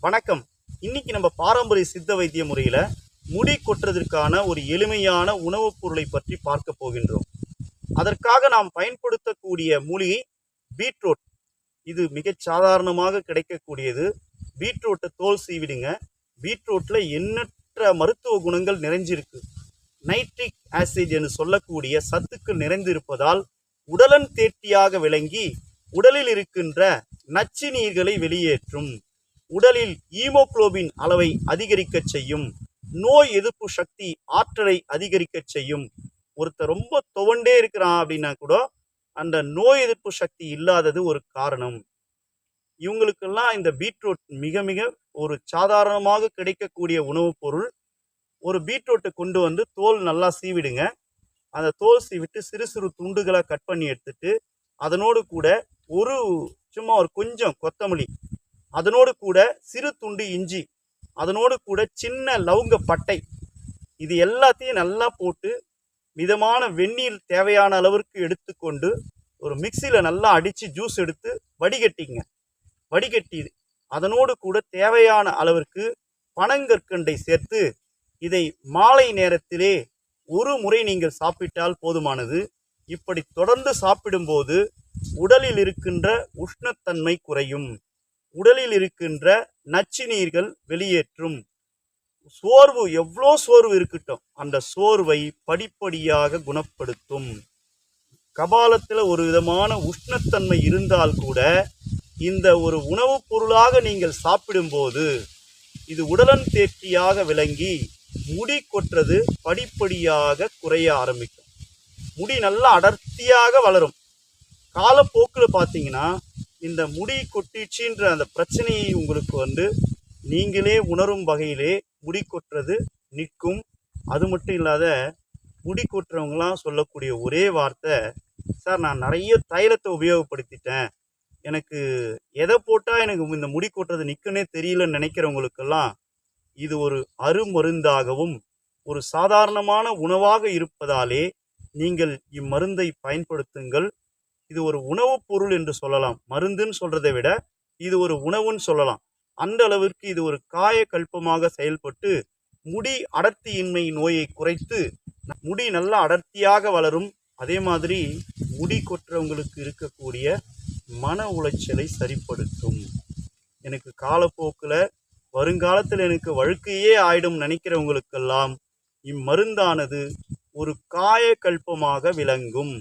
வணக்கம். இன்னைக்கு நம்ம பாரம்பரிய சித்த வைத்திய முறையில் முடி கொட்டுறதற்கான ஒரு எளிமையான உணவுப் பொருளை பற்றி பார்க்க போகின்றோம். அதற்காக நாம் பயன்படுத்தக்கூடிய மூலிகை பீட்ரூட். இது மிகச் சாதாரணமாக கிடைக்கக்கூடியது. பீட்ரூட்டை தோல் சீவிடுங்க. பீட்ரூட்டில் எண்ணற்ற மருத்துவ குணங்கள் நிறைஞ்சிருக்கு. நைட்ரிக் ஆசிட் என்று சொல்லக்கூடிய சத்துக்கள் நிறைந்திருப்பதால் உடலன் தேட்டியாக விளங்கி உடலில் இருக்கின்ற நச்சு நீர்களை வெளியேற்றும். உடலில் ஈமோகுளோபின் அளவை அதிகரிக்கச் செய்யும் நோய் எதிர்ப்பு சக்தி ஆற்றலை அதிகரிக்கச் செய்யும். ஒருத்தர் ரொம்ப துவண்டே இருக்கிறான் அப்படின்னா கூட அந்த நோய் எதிர்ப்பு சக்தி இல்லாதது ஒரு காரணம். இவங்களுக்கெல்லாம் இந்த பீட்ரூட் மிக மிக ஒரு சாதாரணமாக கிடைக்கக்கூடிய உணவுப் பொருள். ஒரு பீட்ரூட்டை கொண்டு வந்து தோல் நல்லா சீவிடுங்க. அந்த தோல் சீவிட்டு சிறு சிறு துண்டுகளாக கட் பண்ணி எடுத்துட்டு அதனோடு கூட ஒரு சும்மா ஒரு கொஞ்சம் கொத்தமல்லி அதனோடு கூட சிறு துண்டு இஞ்சி அதனோடு கூட சின்ன லவங்க பட்டை இது எல்லாத்தையும் நல்லா போட்டு மிதமான வெந்நீர் தேவையான அளவிற்கு எடுத்துக்கொண்டு ஒரு மிக்சியில் நல்லா அடித்து ஜூஸ் எடுத்து வடிகட்டிங்க. வடிகட்டி அதனோடு கூட தேவையான அளவிற்கு பனங்கற்கண்டை சேர்த்து இதை மாலை நேரத்திலே ஒரு முறை நீங்கள் சாப்பிட்டால் போதுமானது. இப்படி தொடர்ந்து சாப்பிடும்போது உடலில் இருக்கின்ற உஷ்ணத்தன்மை குறையும். உடலில் இருக்கின்ற நச்சு நீர்கள் வெளியேற்றும். சோர்வு எவ்வளோ சோர்வு இருக்கட்டும் அந்த சோர்வை படிப்படியாக குணப்படுத்தும். கபாலத்தில் ஒரு விதமான உஷ்ணத்தன்மை இருந்தால் கூட இந்த ஒரு உணவுப் பொருளாக நீங்கள் சாப்பிடும்போது இது உடலன் தேர்ச்சியாக விளங்கி முடி கொட்டுறது படிப்படியாக குறைய ஆரம்பிக்கும். முடி நல்லா அடர்த்தியாக வளரும். காலப்போக்கில் பார்த்தீங்கன்னா இந்த முடி கொட்டிச்சுன்ற அந்த பிரச்சனையை உங்களுக்கு வந்து நீங்களே உணரும் வகையிலே முடி கொட்டுறது நிற்கும். அது மட்டும் இல்லாத முடி கொட்டுறவங்களாம் சொல்லக்கூடிய ஒரே வார்த்தை சார் நான் நிறைய தைலத்தை உபயோகப்படுத்திட்டேன். எனக்கு எதை போட்டால் எனக்கு இந்த முடி கொட்டுறது நிற்குன்னே தெரியலன்னு நினைக்கிறவங்களுக்கெல்லாம் இது ஒரு அருமருந்தாகவும் ஒரு சாதாரணமான உணவாக இருப்பதாலே நீங்கள் இம்மருந்தை பயன்படுத்துங்கள். இது ஒரு உணவுப் பொருள் என்று சொல்லலாம். மருந்துன்னு சொல்றதை விட இது ஒரு உணவுன்னு சொல்லலாம். அந்த அளவிற்கு இது ஒரு காயக்கல்பமாக செயல்பட்டு முடி அடர்த்தியின்மை நோயை குறைத்து முடி நல்லா அடர்த்தியாக வளரும். அதே மாதிரி முடி கொட்டுறவங்களுக்கு இருக்கக்கூடிய மன உளைச்சலை சரிப்படுத்தும். எனக்கு காலப்போக்கில் வருங்காலத்தில் எனக்கு வழுக்கையே ஆயிடும் நினைக்கிறவங்களுக்கெல்லாம் இம்மருந்தானது ஒரு காயக்கல்பமாக விளங்கும்.